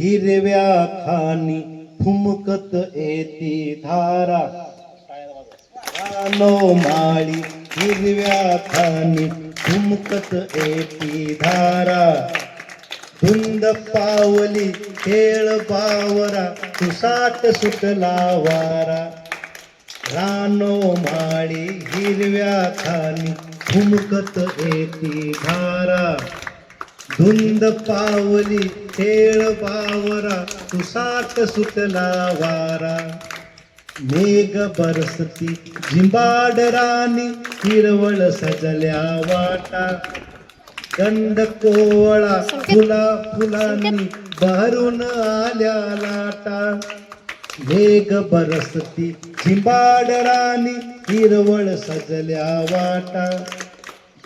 हिरव्या खानी फुमकत येती धारा. रानो माळी हिरव्या खानी फुमकत येती धारा. धुंद पावली खेळ बावरा तुसाट सुटला वारा रानो माळी हिरव्या खानी फुमकत येती धारा. धुंद पावली खेळ बावरा तुसाट सुटला वारा. मेघ बरसती झिंबाड राणी हिरवळ सजल्या वाटा. गंध कोवळा फुला फुलांनी बहरून आल्या लाटा. मेघ बरसती झिंबाड राणी हिरवळ सजल्या वाटा.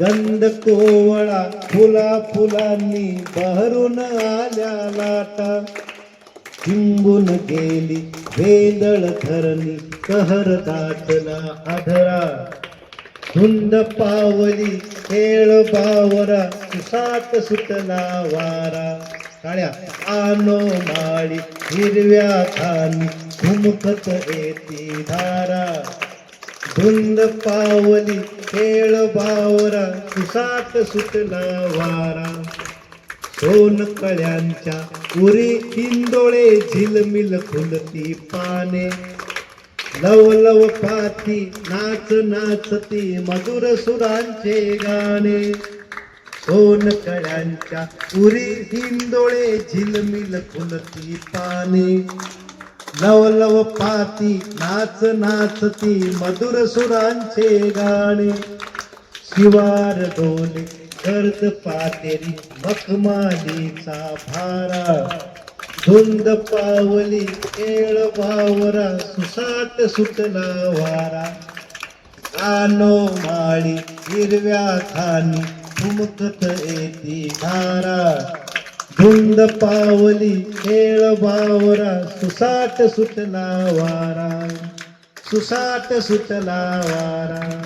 गंध कोवळा फुला फुलांनी बहरून आल्या लाटा. चिंबून गेली वेदळ धरणी कहर दाटला आधरा धुंद पावली खेळ बावरा सुसाट सुटला वारा. काळ्या आनो माळी हिरव्या खानी घुमकत येती धारा. धुंद पावली खेळ बावरा सुसाट सुटला वारा. सोन कळ्यांच्या उरी हिंदोळे झिलमिल फुलती पाने. लव लव पाती नाच नाचती मधुर सुरांचे गाणे. सोन कळ्यांच्या उरी हिंदोळे झिलमिल फुलती पाने. नवलव पाती नाच नाचती मधुर सुरांचे गाणे. शिवार डोले गर्द पातेरी मखमालीचा भारा. धुंद पावली केळ वावरा सुसाट सुटला वारा. कानो माळी हिरव्या खानी फुमकत येती धारा. धुंद पावली खेळ बावरा सुसाट सुटला वारा. सुसाट सुटला वारा.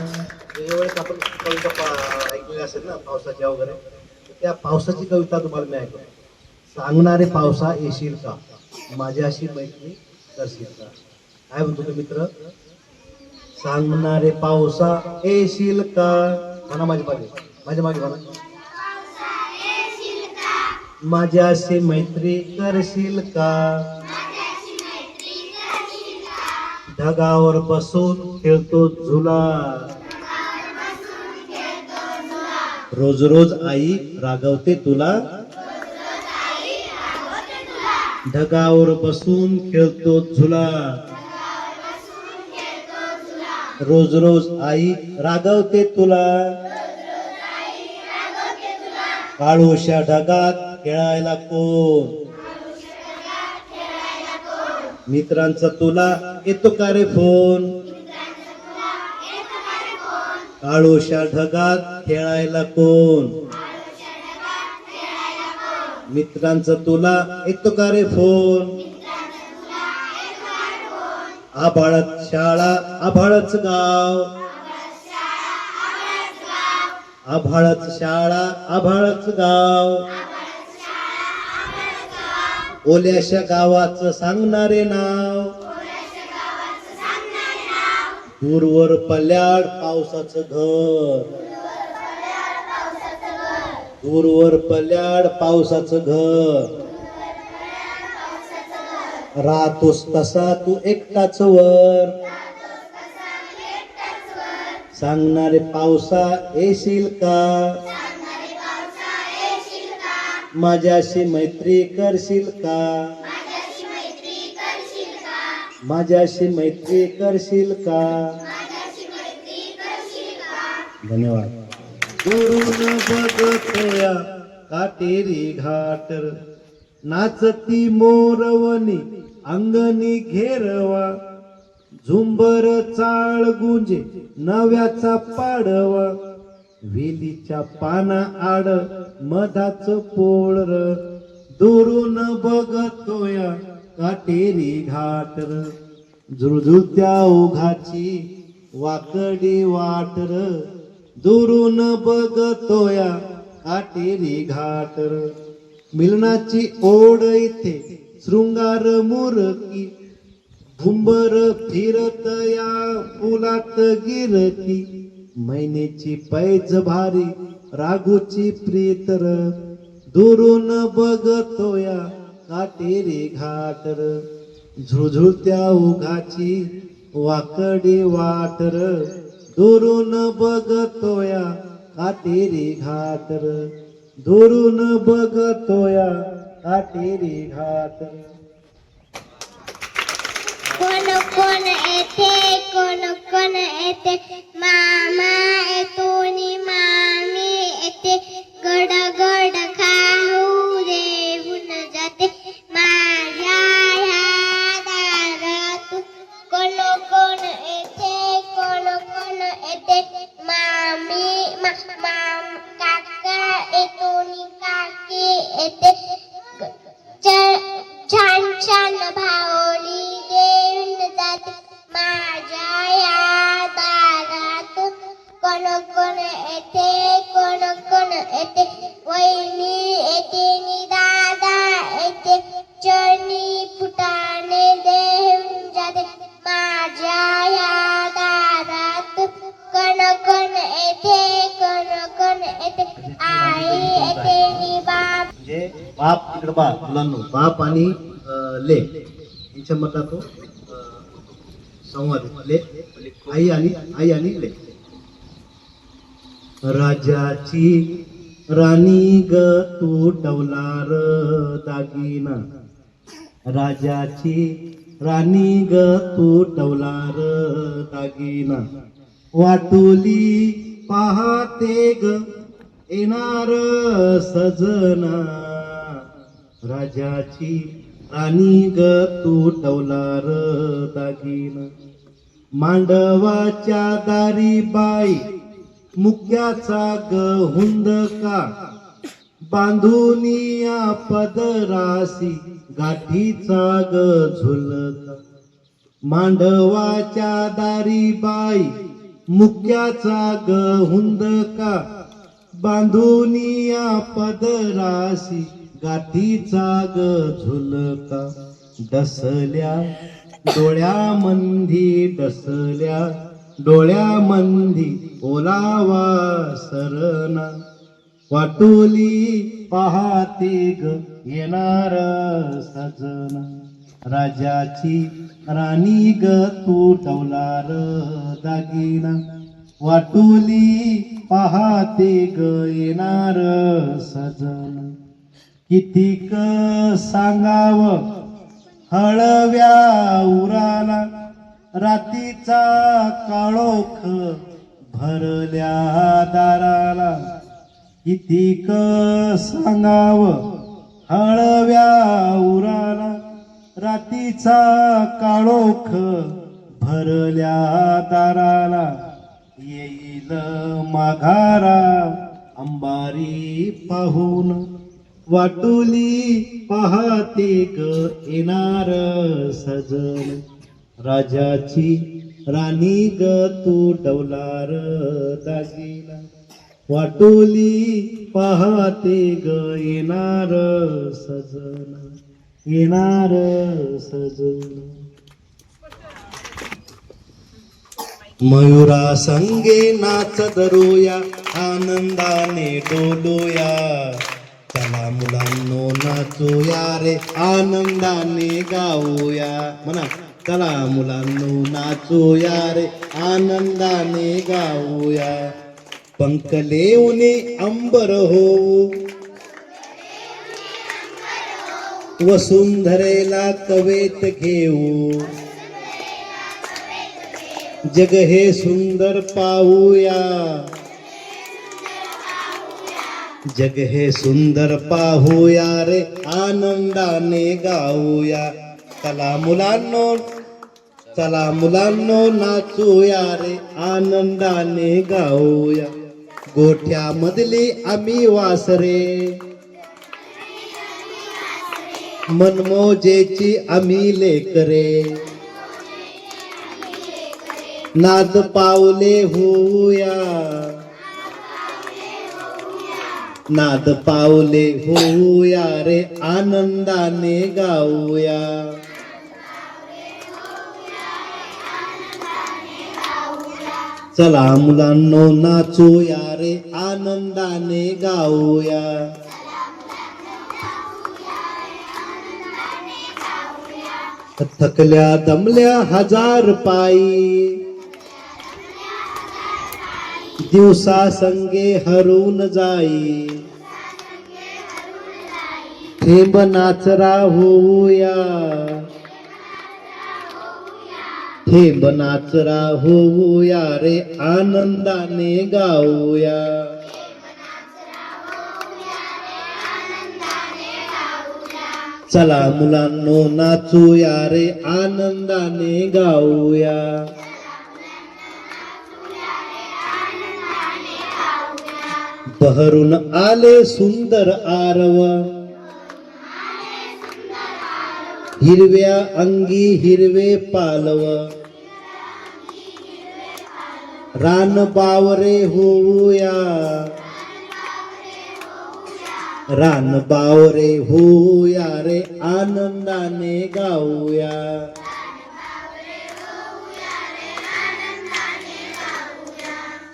वेळेस आपण कविता पा- ऐकलेली असेल ना पावसाच्या वगैरे. त्या पावसाची कविता तुम्हाला मी ऐकतो. सांगणारे पावसा येशील का? माझ्याशी मैत्री करशील का? काय म्हणतो तो मित्र? सांगणारे पावसा येशील का? म्हणा माझ्या मागे माझ्या मागे म्हणा माझ्याशी मैत्री करशील का? ढगावर बसून खेळतो झुला. रोज रोज आई रागवते तुला. ढगावर बसून खेळतो झुला. रोज रोज आई रागवते तुला. काळोश्या ढगात खेळायला कोण? मित्रांचा तुला येतो का रे फोन? काळोशा ढगात खेळायला कोण? मित्रांचा तुला येतो का रे फोन? आभाळत शाळा आभाळच गाव. आभाळच शाळा आभाळच गाव. ओल्याशा गावाचं सांगणारे नाव. दूरवर पल्याड पावसाचं घर. दूरवर पल्याड पावसाचं घर. राहतोस तसा तू एकटाच वर. सांगणारे पावसा येशील का? माझ्याशी मैत्री करशील का? माझ्याशी मैत्री करशील का? धन्यवाद. दुरून बघतया काटेरी घाटर नाचती मोरवणी अंगणी घेरवा. झुंबर चाळ गुंजे नव्याचा पाडवा. वेलीच्या पाना आड मधाच पोळर दुरून बघतोया काटेरी घाटर झुळझुळत्या ओघाची वाकडी वाटर दुरून बघतोया काटेरी घाटर मिलनाची ओढ इथे शृंगार मुरकी. भुंबर फिरत या फुलात गिरती मैनेची पैज भारी राघूची प्रीतर. दुरून बघतोया काटेरी घाटर. झुळझुळत्या उघाची वाकडी वाटर. दुरून बघतोया काटेरी घाटर. दुरून बघतोया काटेरी घाटर. कोण कोण येते कोण कोण येते मामा येतो मामी येते. गड गड खाऊ बाप तिकडे मुलांनो बाप आणि ले यांच्या मधला तो संवाद लेख आई आणि आई आणि लेक राजाची राणी ग तू टवलार दागिना. राजाची राणी ग तू टवलार दागिना. वाटोली पाहते ग येणार सजना. राजाची आणि ग तू टवलार दागिना. मांडवाच्या दारी बाई मुक्याचा ग हुंदका. बांधुनिया पदरासी गाठीचा ग झुलका. मांडवाच्या दारी बाई मुक्याचा ग हुंदका. बांधुनिया पदरासी गाठीचा ग झुलका डसल्या डोळ्यामंदी डसल्या डोळ्यामंदी ओलावा सरना. वाटोली पहाते ग येणार सजना. राजाची राणी ग तू टवलार दागिना. वाटोली पहाते ग येणार सजन. कितीक सांगाव? हळव्या उराला रातीचा काळोख भरल्या दाराला. कितीक सांगाव? हळव्या उराला रातीचा काळोख भरल्या दाराला. येईल माघारा अंबारी पाहून वाटुली पाहते ग येणार सजन. राजाची राणी ग तू डवलार दागिना. वाटोली पाहते ग येणार सजन. येणार सजन. मयुरा संगे नाच धरूया आनंदाने डोलोया. चला मुलांनो नाचूया रे आनंदाने गाऊया. म्हणा चला मुलांनो नाचूया रे आनंदाने गाऊया. पंख लेऊने अंबर होऊ. वसुंधरेला कवेत घेऊ. जग हे सुंदर पाहूया. जग हे सुंदर पाहूया रे आनंदाने गाऊया. चला मुलांनो चला मुलांनो नाचूया रे आनंदाने गाऊया. गोठ्यामधली आम्ही वासरे. मनमोजेची आम्ही लेकरे. नाद पावले होऊया. नाद पावले होऊया रे आनंदाने गाऊया. चला मुलांनो नाचूया रे आनंदाने गाऊया. थकल्या दमल्या हजार पायी. दिवसा संगे हरून जाई. थेंब नाचरा होऊया थेंब नाचरा होऊया रे आनंदाने गाऊया चला मुलांनो नाचूया रे आनंदाने गाऊया बहरून आले सुंदर आरव. हिरव्या अंगी हिरवे पालव. रान बावरे होऊया. रान बावरे होऊया रे आनंदाने गाऊया.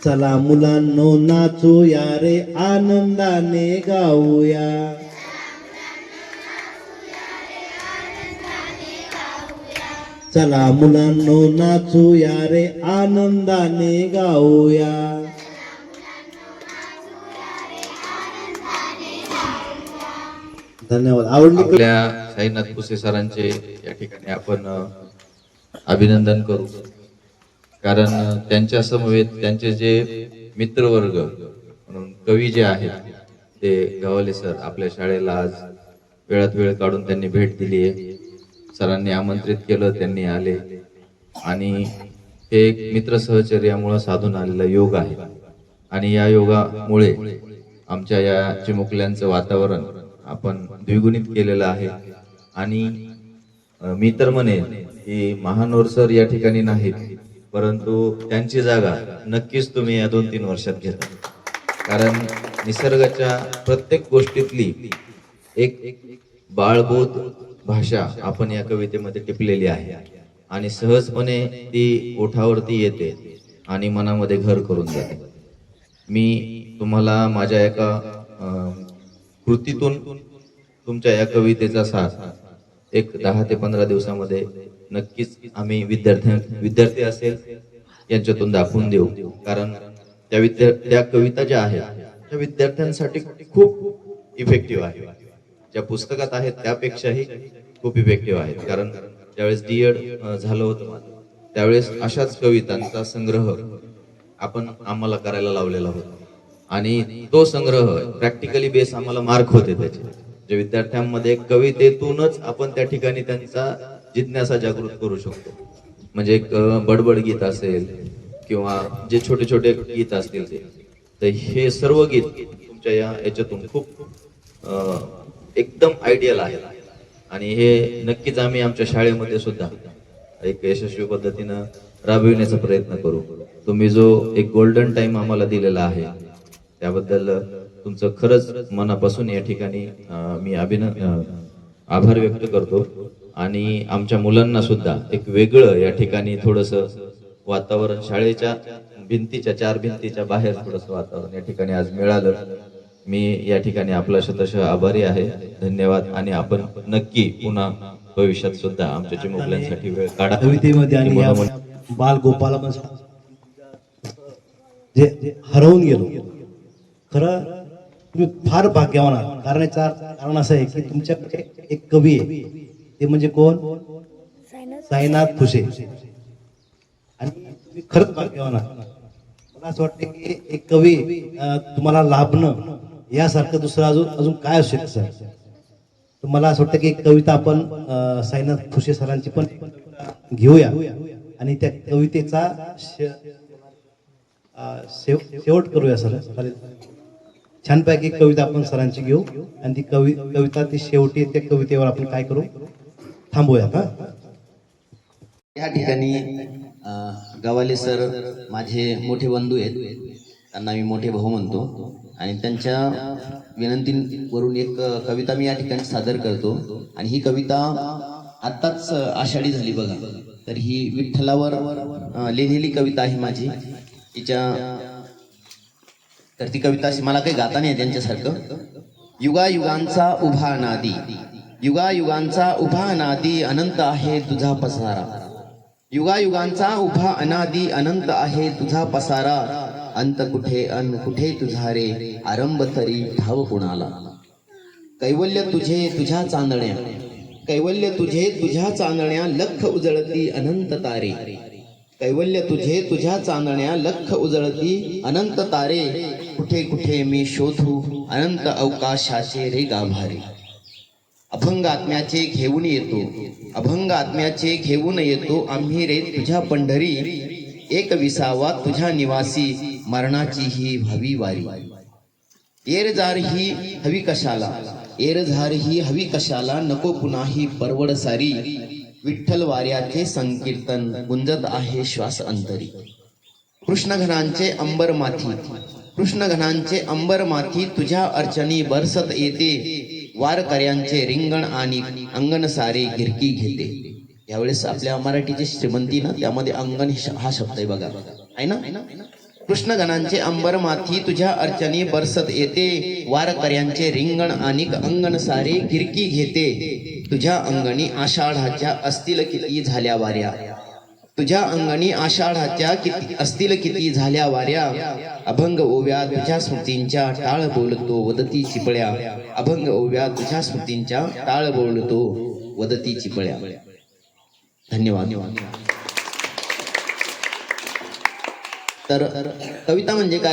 चला मुलांनो नाचूया रे आनंदाने गाऊया. चला मुलांनो नाचूया रे आनंदाने गाऊया. धन्यवाद. आवडली आपल्या साईनाथ पुसे सरांचे या ठिकाणी आपण अभिनंदन करू. कारण त्यांच्या समवेत त्यांचे जे मित्रवर्ग म्हणून कवी जे आहेत ते गव्हाले सर आपल्या शाळेला आज वेळात वेळ काढून त्यांनी भेट दिली आहे. सरांनी आमंत्रित केलं त्यांनी आले. आणि हे एक मित्र सहचर्यामुळे साधून आलेला योग आहे. आणि या योगामुळे आमच्या या चिमुकल्यांचं वातावरण आपण द्विगुणित केलेलं आहे. आणि मी तर म्हणेन की महानोर सर या ठिकाणी नाहीत. परंतु त्यांची जागा नक्कीच तुम्ही या दोन तीन वर्षात घेता. कारण निसर्गाच्या प्रत्येक गोष्टीतली एक बाळबोध भाषा आपण या कवितेमध्ये टिपलेली आहे. आणि सहजपणे ती ओठावरती येते आणि मनामध्ये घर करून जाते. मी तुम्हाला माझ्या एका कृतीतून तुमच्या या कवितेचा साथ एक दहा ते पंधरा दिवसामध्ये नक्कीच आम्ही विद्यार्थ्यां विद्यार्थी असेल यांच्यातून दाखवून देऊ. कारण त्या विद्या त्या कविता ज्या आहेत त्या विद्यार्थ्यांसाठी खूप इफेक्टिव्ह आहे ज्या पुस्तकात आहेत त्यापेक्षाही खूप इफेक्टिव्ह आहेत. कारण ज्यावेळेस डीएड झालं होतं त्यावेळेस अशाच कवितांचा संग्रह आपण आम्हाला करायला लावलेला होता. आणि तो संग्रह प्रॅक्टिकली बेस आम्हाला मार्क होते त्याचे. जे विद्यार्थ्यांमध्ये कवितेतूनच आपण त्या ठिकाणी त्यांचा जिज्ञासा जागृत करू शकतो. म्हणजे एक बडबड गीत असेल किंवा जे छोटे छोटे गीत असतील ते. तर हे सर्व गीत तुमच्या या याच्यातून खूप एकदम आयडियल आहे आणि हे नक्कीच आम्ही आमच्या शाळेमध्ये सुद्धा एक यशस्वी पद्धतीनं राबविण्याचा प्रयत्न करू. तुम्ही जो एक गोल्डन टाइम आम्हाला दिलेला आहे त्याबद्दल तुमचं खरंच मनापासून या ठिकाणी मी अभिन आभार व्यक्त करतो. आणि आमच्या मुलांना सुद्धा एक वेगळं या ठिकाणी थोडस वातावरण शाळेच्या भिंतीच्या चार भिंतीच्या बाहेर थोडस वातावरण या ठिकाणी आज मिळालं. मी या ठिकाणी आपला शतशः आभारी आहे. धन्यवाद. आणि आपण नक्की पुन्हा भविष्यात सुद्धा आमच्या चिमुकल्यांसाठी वेळ काढा. कवितेमध्ये आणि बाल गोपाला जे हरवून गेलो खरं तुम्ही फार भाग्यवान आहात. कारण याचा कारण असं आहे की तुमच्याकडे एक कवी आहे. ते म्हणजे कोण? साईनाथ फुसे आणि तुम्ही खरंच भाग्यवान आहात. मला असं वाटतं की एक कवी तुम्हाला लाभणं यासारखं दुसरं अजून अजून काय असू शकतं सर? तर मला असं वाटतं की एक कविता आपण साईनाथ फुसे सरांची पण घेऊया. आणि त्या कवितेचा शेवट करूया सर. चालेल. छानपैकी एक कविता आपण सरांची घेऊ. आणि ती कवि कविता ती शेवटी त्या कवितेवर आपण काय करू? थांबूया हा? या ठिकाणी गवाले सर माझे मोठे बंधू आहेत. त्यांना मी मोठे भाऊ म्हणतो. आणि त्यांच्या विनंतीवरून एक कविता मी या ठिकाणी सादर करतो. आणि ही कविता आत्ताच आषाढी झाली बघा. तर ही विठ्ठलावर लिहिलेली कविता आहे माझी. तिच्या तर ती कविता अशी मला काही गाता नाही त्यांच्यासारखं. युगायुगांचा उभा अनादी युगायुगांचा उभा अनादी अनंत आहे तुझा पसारा. युगायुगांचा उभा अनादी अनंत आहे तुझा पसारा. अंत कुठे अन कुठे तुझा रे? आरंभ तरी ठाव कुणाला? कैवल्य तुझे तुझ्या चांदण्या कैवल्य तुझे तुझ्या चांदण्या लख उजळती अनंत तारे. कैवल्य तुझे तुझ्या चांदण्या लख उजळती अनंत तारे. कुठे कुठे मी शोधू अनंत अवकाशाचे रे गाभारे. अभंग आत्म्याचे घेऊन येतो अभंग आत्म्याचे घेऊन येतो आम्ही रे तुझ्या पंढरी. एक विसावा तुझ्या निवासी मरणाची ही भावी वारी एरझार ही हवी कशाला एरझार ही हवी कशाला नको पुन्हा ही परवड सारी. विठ्ठल वाऱ्याचे संकीर्तन गुंजत आहे श्वास अंतरी. कृष्णघनांचे अंबर माथी कृष्णघनांचे अंबर माथी तुझ्या अर्चनी बरसत येते. वारकऱ्यांचे रिंगण आणि अंगण सारे गिरकी घेते. यावेळेस आपल्या मराठीची श्रीमंती ना त्यामध्ये अंगण श- हा शब्द आहे बघा. आहे ना? कृष्णगणांचे अंबर माथी तुझ्या अर्चनी बरसत येते. वारकऱ्यांचे रिंगण आणि अंगण सारे गिरकी घेते. तुझ्या अंगणी आषाढाच्या असतील किती झाल्या वाऱ्या. तुझ्या अंगणी आषाढाच्या किती असतील किती झाल्या वाऱ्या? अभंग ओव्या तुझ्या स्मृतींच्या टाळ बोलतो वदती चिपळ्या. अभंग ओव्या तुझ्या स्मृतींच्या टाळ बोलतो वदती चिपळ्या. धन्यवाद. तर कविता म्हणजे काय?